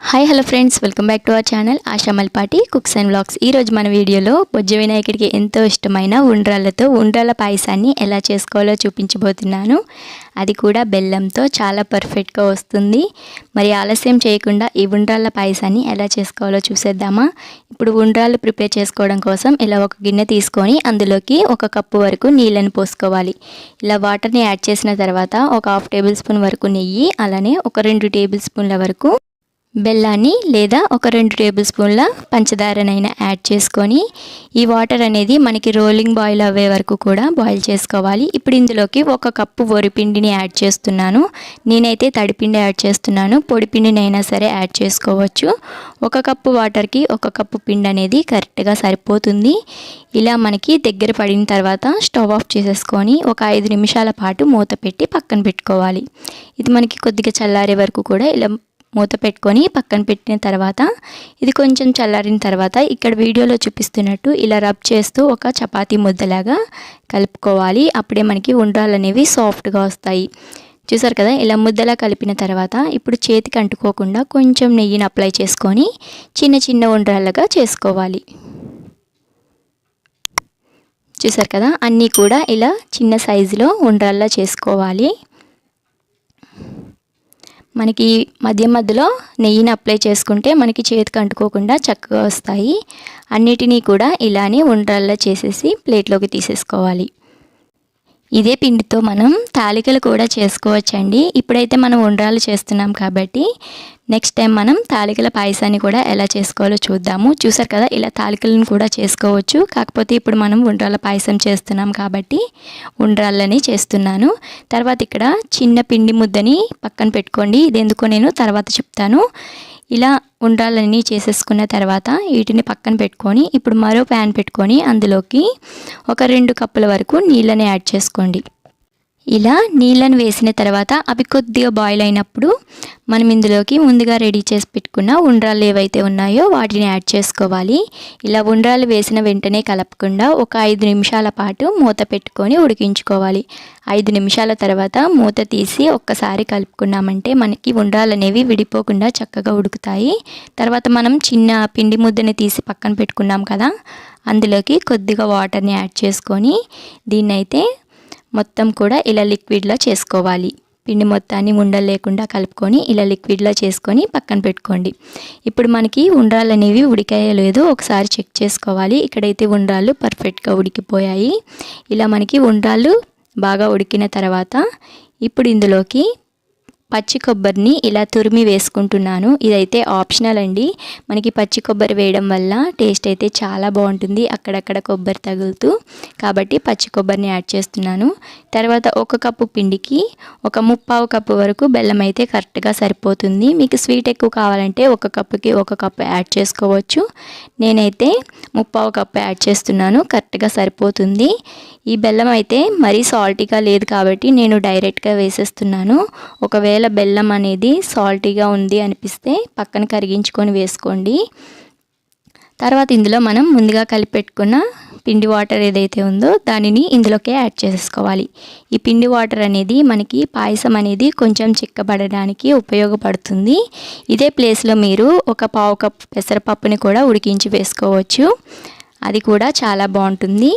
Hi hello friends welcome back to our channel Asha Malpati cooks and blogs ఈరోజు మన వీడియోలో బొజ్జ వినాయకుడికి ఎంతో ఇష్టమైన ఉండ్రాళ్ళతో ఉండ్రాళ్ళ పాయసాన్ని ఎలా చేసుకోవాలో చూపించబోతున్నాను. అది కూడా బెల్లంతో చాలా పర్ఫెక్ట్గా వస్తుంది. మరి ఆలస్యం చేయకుండా ఈ ఉండ్రాళ్ళ పాయసాన్ని ఎలా చేసుకోవాలో చూసేద్దామా? ఇప్పుడు ఉండ్రాళ్ళు ప్రిపేర్ చేసుకోవడం కోసం ఇలా ఒక గిన్నె తీసుకొని అందులోకి ఒక కప్పు వరకు నీళ్ళని పోసుకోవాలి. ఇలా వాటర్ని యాడ్ చేసిన తర్వాత ఒక హాఫ్ టేబుల్ స్పూన్ వరకు నెయ్యి అలానే ఒక రెండు టేబుల్ స్పూన్ల వరకు బెల్లాన్ని లేదా ఒక రెండు టేబుల్ స్పూన్ల పంచదారనైనా యాడ్ చేసుకొని ఈ వాటర్ అనేది మనకి రోలింగ్ బాయిల్ అవ్వే వరకు కూడా బాయిల్ చేసుకోవాలి. ఇప్పుడు ఇందులోకి ఒక కప్పు వరిపిండిని యాడ్ చేస్తున్నాను. నేనైతే తడిపిండి యాడ్ చేస్తున్నాను. పొడిపిండినైనా సరే యాడ్ చేసుకోవచ్చు. ఒక కప్పు వాటర్కి ఒక కప్పు పిండి అనేది కరెక్ట్గా సరిపోతుంది. ఇలా మనకి దగ్గర పడిన తర్వాత స్టవ్ ఆఫ్ చేసేసుకొని ఒక ఐదు నిమిషాల పాటు మూత పెట్టి పక్కన పెట్టుకోవాలి. ఇది మనకి కొద్దిగా చల్లారే వరకు కూడా ఇలా మూత పెట్టుకొని పక్కన పెట్టిన తర్వాత ఇది కొంచెం చల్లారిన తర్వాత ఇక్కడ వీడియోలో చూపిస్తున్నట్టు ఇలా రబ్ చేస్తూ ఒక చపాతీ ముద్దలాగా కలుపుకోవాలి. అప్పుడే మనకి ఉండ్రాలు అనేవి సాఫ్ట్గా వస్తాయి. చూసారు కదా ఇలా ముద్దలా కలిపిన తర్వాత ఇప్పుడు చేతికి అంటుకోకుండా కొంచెం నెయ్యిని అప్లై చేసుకొని చిన్న చిన్న ఉండ్రాళ్ళగా చేసుకోవాలి. చూసారు కదా అన్నీ కూడా ఇలా చిన్న సైజులో ఉండ్రాల్లా చేసుకోవాలి. మనకి మధ్య మధ్యలో నెయ్యిని అప్లై చేసుకుంటే మనకి చేతికి అంటుకోకుండా చక్కగా వస్తాయి. అన్నిటినీ కూడా ఇలానే ఉండ్రల్లా చేసేసి ప్లేట్లోకి తీసేసుకోవాలి. ఇదే పిండితో మనం తాలికలు కూడా చేసుకోవచ్చండి. ఇప్పుడైతే మనం ఉండ్రాలు చేస్తున్నాం కాబట్టి నెక్స్ట్ టైం మనం తాలికల పాయసాన్ని కూడా ఎలా చేసుకోవాలో చూద్దాము. చూసారు కదా ఇలా తాలికలను కూడా చేసుకోవచ్చు. కాకపోతే ఇప్పుడు మనం ఉండ్రాల పాయసం చేస్తున్నాం కాబట్టి ఉండ్రాళ్ళని చేస్తున్నాను. తర్వాత ఇక్కడ చిన్న పిండి ముద్దని పక్కన పెట్టుకోండి. ఇది ఎందుకో నేను తర్వాత చెప్తాను. ఇలా ఉండాలన్నీ చేసేసుకున్న తర్వాత వీటిని పక్కన పెట్టుకొని ఇప్పుడు మరో ప్యాన్ పెట్టుకొని అందులోకి ఒక రెండు కప్పుల వరకు నీళ్ళని యాడ్ చేసుకోండి. ఇలా నీళ్ళని వేసిన తర్వాత అవి కొద్దిగా బాయిల్ అయినప్పుడు మనం ఇందులోకి ముందుగా రెడీ చేసి పెట్టుకున్న ఉండ్రాలు ఏవైతే ఉన్నాయో వాటిని యాడ్ చేసుకోవాలి. ఇలా ఉండ్రాలు వేసిన వెంటనే కలపకుండా ఒక ఐదు నిమిషాల పాటు మూత పెట్టుకొని ఉడికించుకోవాలి. ఐదు నిమిషాల తర్వాత మూత తీసి ఒక్కసారి కలుపుకున్నామంటే మనకి ఉండ్రాలు అనేవి విడిపోకుండా చక్కగా ఉడుకుతాయి. తర్వాత మనం చిన్న పిండి ముద్దని తీసి పక్కన పెట్టుకున్నాం కదా అందులోకి కొద్దిగా వాటర్ని యాడ్ చేసుకొని దీన్నైతే మొత్తం కూడా ఇలా లిక్విడ్లో చేసుకోవాలి. పిండి మొత్తాన్ని ఉండలు లేకుండా కలుపుకొని ఇలా లిక్విడ్లో చేసుకొని పక్కన పెట్టుకోండి. ఇప్పుడు మనకి ఉండ్రాలు అనేవి ఉడికాయలేదు ఒకసారి చెక్ చేసుకోవాలి. ఇక్కడైతే ఉండ్రాలు పర్ఫెక్ట్గా ఉడికిపోయాయి. ఇలా మనకి ఉండ్రాలు బాగా ఉడికిన తర్వాత ఇప్పుడు ఇందులోకి పచ్చి కొబ్బరిని ఇలా తురిమి వేసుకుంటున్నాను. ఇదైతే ఆప్షనల్ అండి. మనకి పచ్చి కొబ్బరి వేయడం వల్ల టేస్ట్ అయితే చాలా బాగుంటుంది. అక్కడక్కడ కొబ్బరి తగులుతూ కాబట్టి పచ్చి కొబ్బరిని యాడ్ చేస్తున్నాను. తర్వాత ఒక కప్పు పిండికి ఒక ముప్పావు కప్పు వరకు బెల్లం అయితే కరెక్ట్గా సరిపోతుంది. మీకు స్వీట్ ఎక్కువ కావాలంటే ఒక కప్పుకి ఒక కప్పు యాడ్ చేసుకోవచ్చు. నేనైతే ముప్పావు కప్పు యాడ్ చేస్తున్నాను. కరెక్ట్గా సరిపోతుంది. ఈ బెల్లం అయితే మరీ సాల్టీగా లేదు కాబట్టి నేను డైరెక్ట్గా వేసేస్తున్నాను. ఒకవేళ బెల్లం అనేది సాల్టీగా ఉంది అనిపిస్తే పక్కన కరిగించుకొని వేసుకోండి. తర్వాత ఇందులో మనం ముందుగా కలిపెట్టుకున్న పిండి వాటర్ ఏదైతే ఉందో దానిని ఇందులోకే యాడ్ చేసుకోవాలి. ఈ పిండి వాటర్ అనేది మనకి పాయసం అనేది కొంచెం చిక్కబడడానికి ఉపయోగపడుతుంది. ఇదే ప్లేస్లో మీరు ఒక పావు కప్ పెసరపప్పుని కూడా ఉడికించి వేసుకోవచ్చు. అది కూడా చాలా బాగుంటుంది.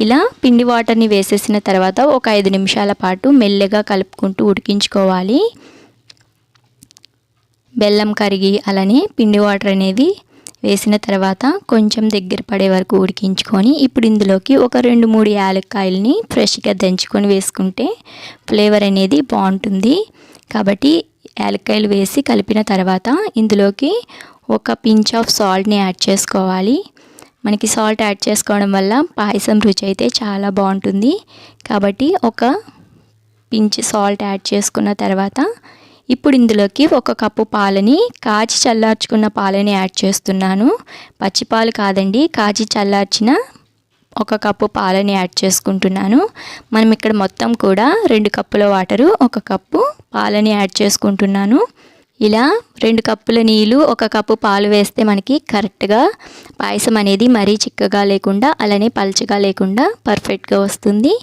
ఇలా పిండి వాటర్ని వేసేసిన తర్వాత ఒక ఐదు నిమిషాల పాటు మెల్లగా కలుపుకుంటూ ఉడికించుకోవాలి. బెల్లం కరిగి అలానే పిండి వాటర్ అనేది వేసిన తర్వాత కొంచెం దగ్గర పడే వరకు ఉడికించుకొని ఇప్పుడు ఇందులోకి ఒక రెండు మూడు యాలక్కాయలని ఫ్రెష్గా దంచుకొని వేసుకుంటే ఫ్లేవర్ అనేది బాగుంటుంది. కాబట్టి యాలక్కాయలు వేసి కలిపిన తర్వాత ఇందులోకి ఒక పించ్ ఆఫ్ సాల్ట్ని యాడ్ చేసుకోవాలి. మనకి సాల్ట్ యాడ్ చేసుకోవడం వల్ల పాయసం రుచి అయితే చాలా బాగుంటుంది. కాబట్టి ఒక పించ్ సాల్ట్ యాడ్ చేసుకున్న తర్వాత ఇప్పుడు ఇందులోకి ఒక కప్పు పాలని కాచి చల్లార్చుకున్న పాలని యాడ్ చేస్తున్నాను. పచ్చిపాలు కాదండి కాచి చల్లార్చిన ఒక కప్పు పాలని యాడ్ చేసుకుంటున్నాను. మనం ఇక్కడ మొత్తం కూడా రెండు కప్పుల వాటరు ఒక కప్పు పాలని యాడ్ చేసుకుంటున్నాను. ఇలా రెండు కప్పుల నీళ్ళు ఒక కప్పు పాలు వేస్తే మనకి కరెక్ట్గా పాయసం అనేది మరీ చిక్కగా లేకుండా అలానే పల్చగా లేకుండా పర్ఫెక్ట్గా వస్తుంది.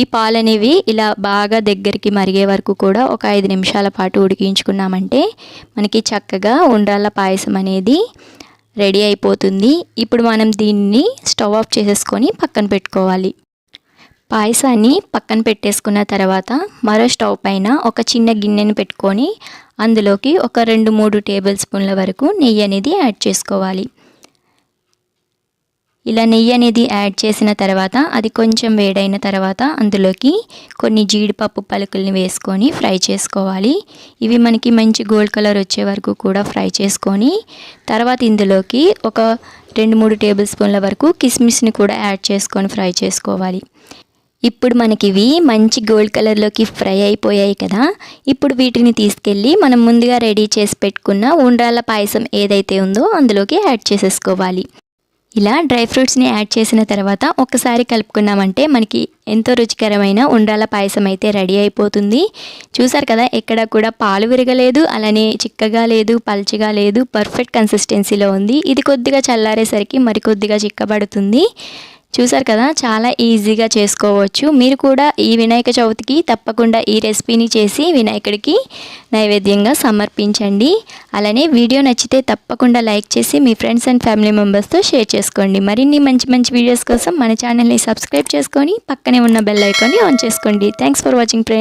ఈ పాలు అనేవి ఇలా బాగా దగ్గరికి మరిగే వరకు కూడా ఒక ఐదు నిమిషాల పాటు ఉడికించుకున్నామంటే మనకి చక్కగా ఉండ్రాళ్ళ పాయసం అనేది రెడీ అయిపోతుంది. ఇప్పుడు మనం దీన్ని స్టవ్ ఆఫ్ చేసేసుకొని పక్కన పెట్టుకోవాలి. పాయసాన్ని పక్కన పెట్టేసుకున్న తర్వాత మరో స్టవ్ పైన ఒక చిన్న గిన్నెను పెట్టుకొని అందులోకి ఒక రెండు మూడు టేబుల్ స్పూన్ల వరకు నెయ్యి అనేది యాడ్ చేసుకోవాలి. ఇలా నెయ్యి అనేది యాడ్ చేసిన తర్వాత అది కొంచెం వేడైన తర్వాత అందులోకి కొన్ని జీడిపప్పు పలుకుల్ని వేసుకొని ఫ్రై చేసుకోవాలి. ఇవి మనకి మంచి గోల్డ్ కలర్ వచ్చే వరకు కూడా ఫ్రై చేసుకొని తర్వాత ఇందులోకి ఒక రెండు మూడు టేబుల్ స్పూన్ల వరకు కిస్మిస్ని కూడా యాడ్ చేసుకొని ఫ్రై చేసుకోవాలి. ఇప్పుడు మనకి ఇవి మంచి గోల్డ్ కలర్లోకి ఫ్రై అయిపోయాయి కదా. ఇప్పుడు వీటిని తీసుకెళ్ళి మనం ముందుగా రెడీ చేసి పెట్టుకున్న ఉండ్రాల పాయసం ఏదైతే ఉందో అందులోకి యాడ్ చేసేసుకోవాలి. ఇలా డ్రై ఫ్రూట్స్ని యాడ్ చేసిన తర్వాత ఒకసారి కలుపుకున్నామంటే మనకి ఎంతో రుచికరమైన ఉండ్రాల పాయసం అయితే రెడీ అయిపోతుంది. చూసారు కదా ఎక్కడ కూడా పాలు విరగలేదు అలానే చిక్కగా లేదు పల్చగా లేదు పర్ఫెక్ట్ కన్సిస్టెన్సీలో ఉంది. ఇది కొద్దిగా చల్లారేసరికి మరికొద్దిగా చిక్కబడుతుంది. చూసారు కదా చాలా ఈజీగా చేసుకోవచ్చు. మీరు కూడా ఈ వినాయక చవితికి తప్పకుండా ఈ రెసిపీని చేసి వినాయకుడికి నైవేద్యంగా సమర్పించండి. అలానే వీడియో నచ్చితే తప్పకుండా లైక్ చేసి మీ ఫ్రెండ్స్ అండ్ ఫ్యామిలీ మెంబర్స్తో షేర్ చేసుకోండి. మరిన్ని మంచి మంచి వీడియోస్ కోసం మన ఛానల్ని సబ్స్క్రైబ్ చేసుకొని పక్కనే ఉన్న బెల్ ఐకాన్ని ఆన్ చేసుకోండి. Thanks for watching friends.